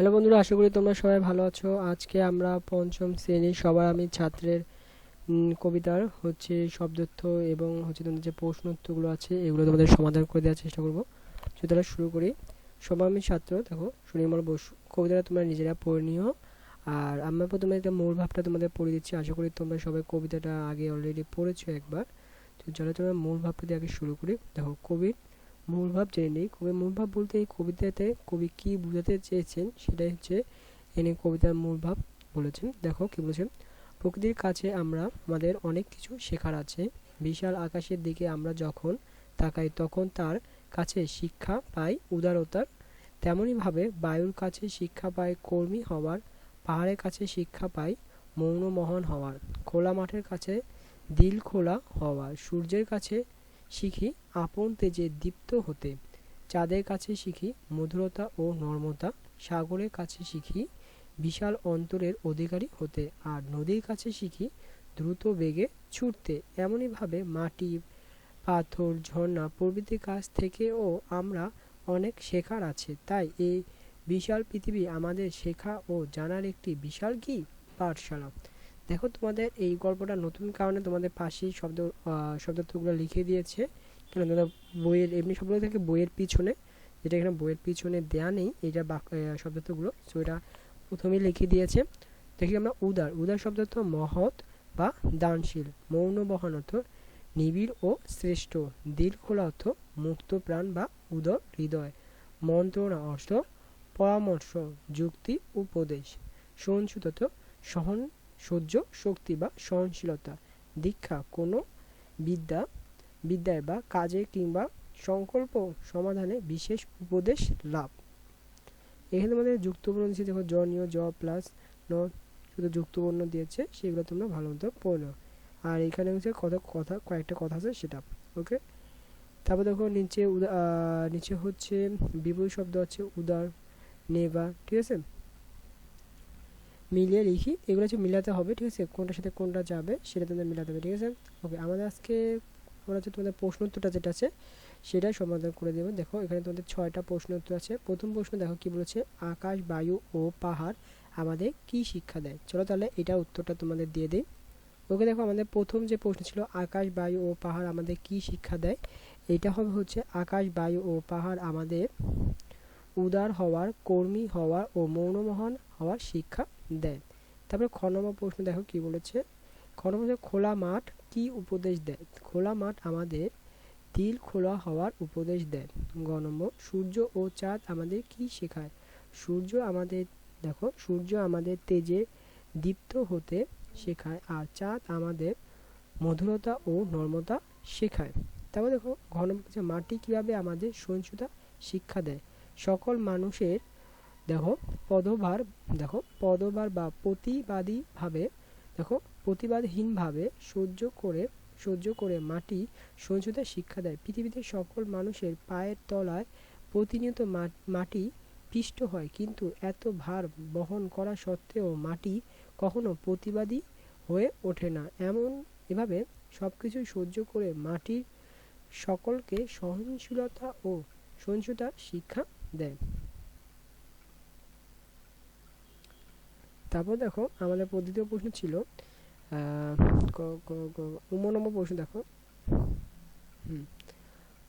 Hello বন্ধুরা, আশা করি তোমরা সবাই ভালো আছো। আজকে আমরা পঞ্চম শ্রেণির সবার আমি ছাত্রের কবিতার হচ্ছে শব্দার্থ এবং হচ্ছে তোমাদের যে প্রশ্ন উত্তরগুলো আছে, এগুলো তোমাদের সমাধান করে দেওয়ার চেষ্টা করব। সুতরাং শুরু করি। সবার আমি ছাত্র, দেখো, সুনির্মল বসু। কবিতাটা তোমরা নিজেরা পড়ে নিও। আর আমরা প্রথমে একটা মূল ভাবটা তোমাদের পড়ে দিচ্ছি। আশা করি তোমরা সবাই কবিতাটা আগে অলরেডি পড়েছো একবার। তো চলো তোমরা মূল ভাবটা দিয়ে আগে শুরু করি। দেখো কবির মূল ভাব জেনে নিই। কবির মূল ভাব বলতে এই কবিতাতে কবি কি বোঝাতে চেয়েছেন সেটাই হচ্ছে এনে কবিতার মূল ভাব বলেছেন। দেখো কি বলেছেন? প্রকৃতির কাছে আমরা, আমাদের অনেক কিছু শেখার আছে। বিশাল আকাশের দিকে আমরা যখন তাকাই, তখন তার কাছে শিক্ষা পাই উদারতার তেমনইভাবে বায়ুর কাছে শিক্ষা পাই কর্মী হওয়ার, পাহাড়ের কাছে শিক্ষা পাই মৌন মহান হওয়ার। খোলা মাঠের কাছে দিল খোলা হওয়ার। সূর্যের কাছে শিখি আপন তেজে দীপ্ত হতে। চাঁদের কাছে শিখি মধুরতা ও নর্মতা। সাগরের কাছে শিখি বিশাল অন্তরের অধিকারী হতে। আর নদীর কাছে শিখি দ্রুত বেগে ছুটতে। এমনইভাবে মাটি, পাথর, ঝর্ণা প্রভৃতির কাছ থেকেও আমরা অনেক শেখার আছে। তাই এই বিশাল পৃথিবী আমাদের শেখা ও জানার একটি বিশাল কি? পাঠশালা। দেখো তোমাদের এই গল্পটা নতুন কারণে তোমাদের পাশেই শব্দ শব্দার্থগুলো লিখে দিয়েছে। কেন তোমরা বইয়ের, এমনি শব্দগুলো থাকে বইয়ের পিছনে, যেটা এখানে বইয়ের পিছনে দেয়া নেই, এটা শব্দার্থগুলো। সো এটা প্রথমেই লিখে দিয়েছে। দেখি আমরা উদার উদার শব্দার্থ মহৎ বা দানশীল, মৌন বহন অর্থ নিবিড় ও শ্রেষ্ঠ দিল খোলা অর্থ মুক্ত প্রাণ বা উদর হৃদয়, মন্ত্রণা অর্থ পরামর্শ, যুক্তি, উপদেশ অর্থ সহন সহ্য, শক্তি বা সহনশীলতা। দীক্ষা কোনো বিদ্যা, বিদ্যায় বা কাজে কিংবা সংকল্প সমাধানে বিশেষ উপদেশ লাভ। এখানে আমাদের যুক্তবর্ণ দিয়েছে দেখো জনীয় জ প্লাস ন শুধু যুক্তবর্ণ দিয়েছে, সেগুলো তোমরা ভালো মতো পড়ে নাও। আর এখানে হচ্ছে কত কথা, কয়েকটা কথা আছে সেটা, ওকে? তারপর দেখো নিচে নিচে হচ্ছে বিপরীত শব্দ আছে উদার নেবা ঠিক আছে? মিলিয়ে লিখি। এগুলো হচ্ছে মিলাতে হবে, ঠিক আছে? কোনটার সাথে কোনটা যাবে সেটা তোমাদের মিলাতে হবে, ঠিক আছে? ওকে আমাদের আজকে আমরা হচ্ছে তোমাদের প্রশ্ন উত্তরটা যেটা আছে সেটাই সমাধান করে দেবো। দেখো, এখানে তোমাদের ছয়টা প্রশ্ন উত্তর আছে। প্রথম প্রশ্ন দেখো কি বলেছে? আকাশ, বায়ু ও পাহাড় আমাদের কি শিক্ষা দেয়? চলো তাহলে এটা উত্তরটা তোমাদের দিয়ে দিই। ওকে দেখো, আমাদের প্রথম যে প্রশ্ন ছিল, আকাশ, বায়ু ও পাহাড় আমাদের কি শিক্ষা দেয়? এটা হবে হচ্ছে আকাশ, বায়ু ও পাহাড় আমাদের উদার হওয়ার, কর্মী হওয়ার ও মৌনমোহন হওয়ার শিক্ষা। দেয়। তারপরে খ নম্বর প্রশ্ন, দেখো কি বলেছে? খ নম্বর খোলা মাঠ কি উপদেশ দেয়? খোলা মাঠ আমাদের দিল খোলা হওয়ার উপদেশ দেয়। গ নম্বর, সূর্য ও চাঁদ আমাদের কি শেখায়? সূর্য আমাদের, দেখো, সূর্য আমাদের তেজে দীপ্ত হতে শেখায় আর চাঁদ আমাদের মধুরতা ও নর্মতা শেখায়। তারপর দেখো ঘন মাটি কীভাবে আমাদের সহিষ্ণুতা শিক্ষা দেয়? সকল মানুষের দেখো, পদভার দেখো, পদভার বা প্রতিবাদীভাবে দেখো, প্রতিবাদহীনভাবে সহ্য করে সহ্য করে মাটি সহিষ্ণুতা শিক্ষা দেয়। পৃথিবীতে সকল মানুষের পায়ের তলায় প্রতিনিয়ত মাটি পিষ্ট হয়, কিন্তু এত ভার বহন করা সত্ত্বেও মাটি কখনো প্রতিবাদী হয়ে ওঠে না। এমন এভাবে সব কিছুই সহ্য করে মাটির সকলকে সহনশীলতা ও সহিষ্ণুতা শিক্ষা দেয়। তারপর দেখো আমাদের দ্বিতীয় প্রশ্ন ছিল উম নম্বর প্রশ্ন দেখো। হুম।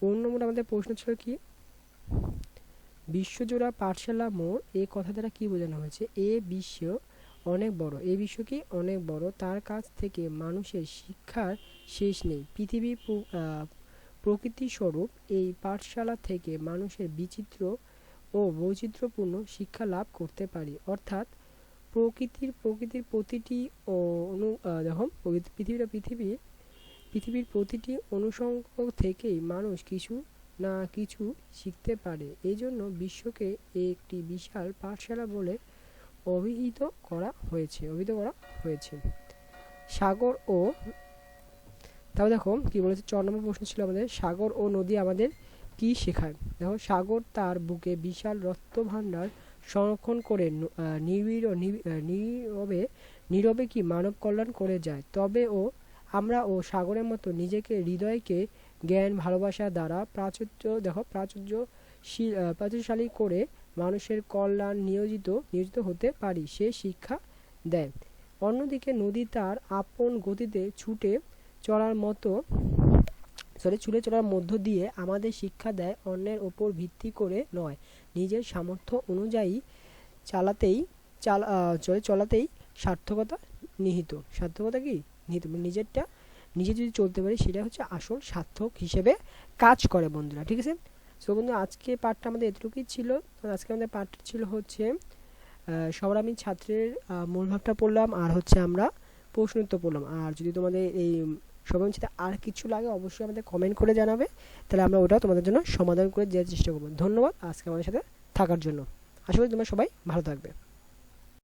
উম নম্বর আমাদের প্রশ্ন ছিল কি? বিশ্বজোড়া পাঠশালা মোড় এই কথা দ্বারা কি বোঝানো হয়েছে? এ বিশ্ব অনেক বড়। এই বিশ্ব কি অনেক বড়? তার কাছ থেকে মানুষের শিক্ষার শেষ নেই। পৃথিবী প্র- আহ, প্রকৃতি স্বরূপ এই পাঠশালা থেকে মানুষের বিচিত্র ও বৈচিত্র্যপূর্ণ শিক্ষা লাভ করতে পারি। অর্থাৎ প্রকৃতির প্রকৃতির প্রতিটি অনু দেখো পৃথিবীটা পৃথিবীর পৃথিবীর প্রতিটি অনুষঙ্গ থেকেই মানুষ কিছু না কিছু শিখতে পারে। এই জন্য বিশ্বকে একটি বিশাল পাঠশালা বলে অভিহিত করা হয়েছে, অভিহিত করা হয়েছে। সাগর ও তারপর দেখো, কি বলেছে চ নম্বর প্রশ্ন ছিল আমাদের, সাগর ও নদী আমাদের কি শেখায়? দেখো, সাগর তার বুকে বিশাল রত্নভাণ্ডার সংরক্ষণ করে নিবিড় নীরবে নীরবে কি মানব কল্যাণ করে যায়? তবে ও, আমরা ও সাগরের মতো নিজেকে হৃদয়কে, জ্ঞান, ভালোবাসা দ্বারা প্রাচুর্য, দেখো প্রাচুর্য শীল- প্রাচুর্যশালী করে মানুষের কল্যাণ নিয়োজিত নিয়োজিত হতে পারি, সে শিক্ষা দেয়। অন্যদিকে নদী তার আপন গতিতে ছুটে চলার মতো সরি চুলে চলার মধ্য দিয়ে আমাদের শিক্ষা দেয় অন্যের ওপর ভিত্তি করে নয়। নিজের সামর্থ্য অনুযায়ী চালাতেই চাল চলে চলাতেই সার্থকতা নিহিত। সার্থকতা কি? নিহিত। মানে নিজেরটা, নিজে যদি চলতে পারি সেটা হচ্ছে আসল সার্থক হিসেবে কাজ করে বন্ধুরা, ঠিক আছে? সো বন্ধু আজকে পাঠটা আমাদের এতটুকুই ছিল। আজকে আমাদের পার্টটা ছিল হচ্ছে সবার আমি ছাত্রের মূল ভাবটা পড়লাম আর হচ্ছে আমরা প্রশ্ন উত্তর পড়লাম। আর যদি তোমাদের এই সাথে আর কিছু লাগে, অবশ্যই আমাদের কমেন্ট করে জানাবে। তাহলে আমরা ওটা তোমাদের জন্য সমাধান করে দেওয়ার চেষ্টা করব। ধন্যবাদ আজকে আমাদের সাথে থাকার জন্য। আশা করি তোমরা সবাই ভালো থাকবে।